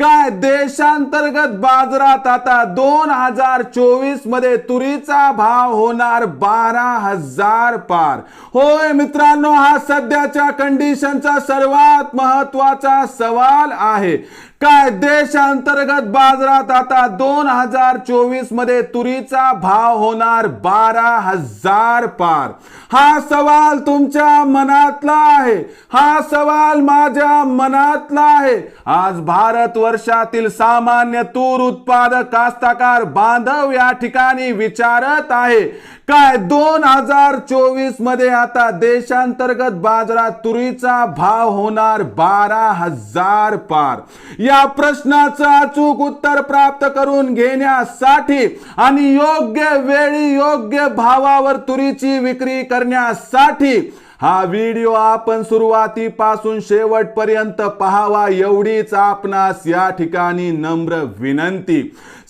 काय देशांतर्गत बाजारात आता दोन हजार चोवीसमध्ये तुरीचा भाव होणार बारा हजार पार. होय मित्रांनो हा सध्याच्या कंडिशनचा सर्वात महत्त्वाचा सवाल आहे. काय देशांतर्गत बाजारात आता दोन हजार चोवीसमध्ये तुरीचा भाव होणार बारा हजार पार? हा सवाल तुमच्या मनातला आहे. हा सवाल माझ्या मनातला आहे. आज भारत वर्षातील सामान्य तूर उत्पादक कास्तकार बांधव या ठिकाणी विचारत आहे. काय दोन हजार चोवीसमध्ये आता देशांतर्गत बाजारात तुरीचा भाव होणार बारा हजार पार? या प्रश्नाचं अचूक उत्तर प्राप्त करून घेण्यासाठी आणि योग्य वेळी योग्य भावावर तुरीची विक्री करण्यासाठी हा व्हिडिओ आपण सुरुवातीपासून शेवटपर्यंत पाहावा एवढीच आपणास या ठिकाणी नम्र विनंती.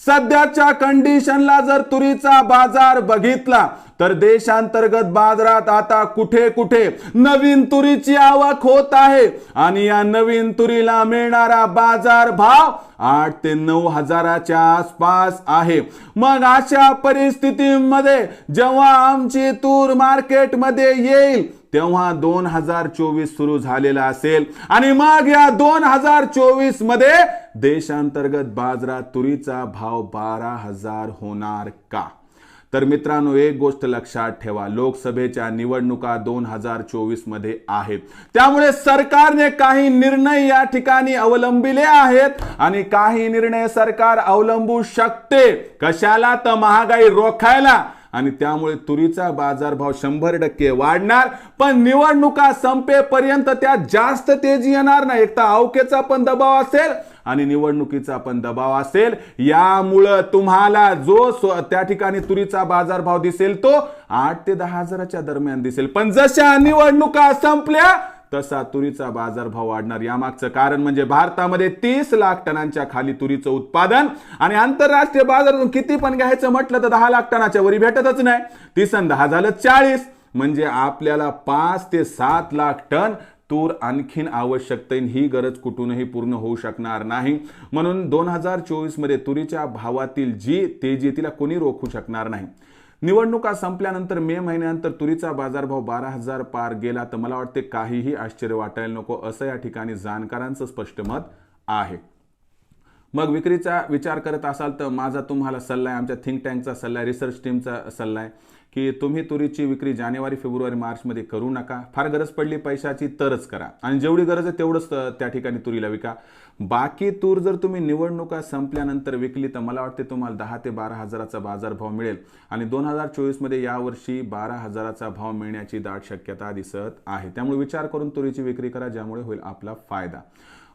सध्याच्या कंडिशनला जर तुरीचा बाजार बघितला तर देशांतर्गत बाजारात आता कुठे कुठे नवीन तुरीची आवक होत आहे. आणि या नवीन तुरीला मिळणारा बाजार भाव आठ ते नऊ हजाराच्या आसपास आहे. मग अशा परिस्थितीमध्ये जेव्हा आमची तूर मार्केटमध्ये येईल तेव्हा दोन हजार चोवीस सुरू झालेला असेल. आणि मग या दोन हजार चोवीसमध्ये देशांतर्गत बाजारात तुरीचा भाव बारा हजार होणार का? तर मित्रांनो एक गोष्ट लक्षात ठेवा. लोकसभेच्या निवडणुका दोन हजार चोवीसमध्ये आहेत. त्यामुळे सरकारने काही निर्णय या ठिकाणी अवलंबिले आहेत आणि काही निर्णय सरकार अवलंबू शकते. कशाला तर महागाई रोखायला? आणि त्यामुळे तुरीचा बाजारभाव शंभर टक्के वाढणार पण निवडणुका संपेपर्यंत त्यात जास्त तेजी येणार नाही. एक तर अवकेचा पण दबाव असेल आणि निवडणुकीचा पण दबाव असेल. यामुळं तुम्हाला जो त्या ठिकाणी तुरीचा बाजारभाव दिसेल तो आठ ते दहा हजाराच्या दरम्यान दिसेल. पण जशा निवडणुका संपल्या तसा तुरीचा बाजारभाव वाढणार. यामागचं कारण म्हणजे भारतामध्ये तीस लाख टनांच्या खाली तुरीचं उत्पादन आणि आंतरराष्ट्रीय बाजारातून किती पण घ्यायचं म्हटलं तर दहा लाख टनाच्या वरी भेटतच नाही. तीस दहा झालं चाळीस. म्हणजे आपल्याला पाच ते सात लाख टन तूर आणखीन आवश्यकतेन ही गरज कुठूनही पूर्ण होऊ शकणार नाही. म्हणून दोन हजार चोवीसमध्ये तुरीच्या भावातील जी तेजी तिला कोणी रोखू शकणार नाही. निवडणुका संपल्यानंतर मे महिन्यानंतर तुरीचा बाजारभाव बारा हजार पार गेला तर मला वाटते काहीही आश्चर्य वाटायला नको असं या ठिकाणी जाणकारांचं स्पष्ट मत आहे. मग विक्रीचा विचार करत असाल तर माझा तुम्हाला सल्ला आहे आमच्या थिंक टँकचा सल्ला आहे रिसर्च टीमचा सल्ला आहे की तुम्ही तुरीची विक्री जानेवारी फेब्रुवारी मार्चमध्ये करू नका. फार गरज पडली पैशाची तरच करा. आणि जेवढी गरज आहे तेवढंच त्या ठिकाणी तुरीला विका. बाकी तूर जर तुम्ही निवडणुका संपल्यानंतर विकली तर मला वाटते तुम्हाला दहा ते बारा हजाराचा बाजारभाव मिळेल. आणि दोन हजार चोवीसमध्ये यावर्षी बारा हजाराचा भाव मिळण्याची दाट शक्यता दिसत आहे. त्यामुळे विचार करून तुरीची विक्री करा ज्यामुळे होईल आपला फायदा.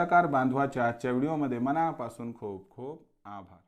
कास्तकार बांधवाच्या आजच्या व्हिडिओमध्ये मनापासून खूप खूप आभार.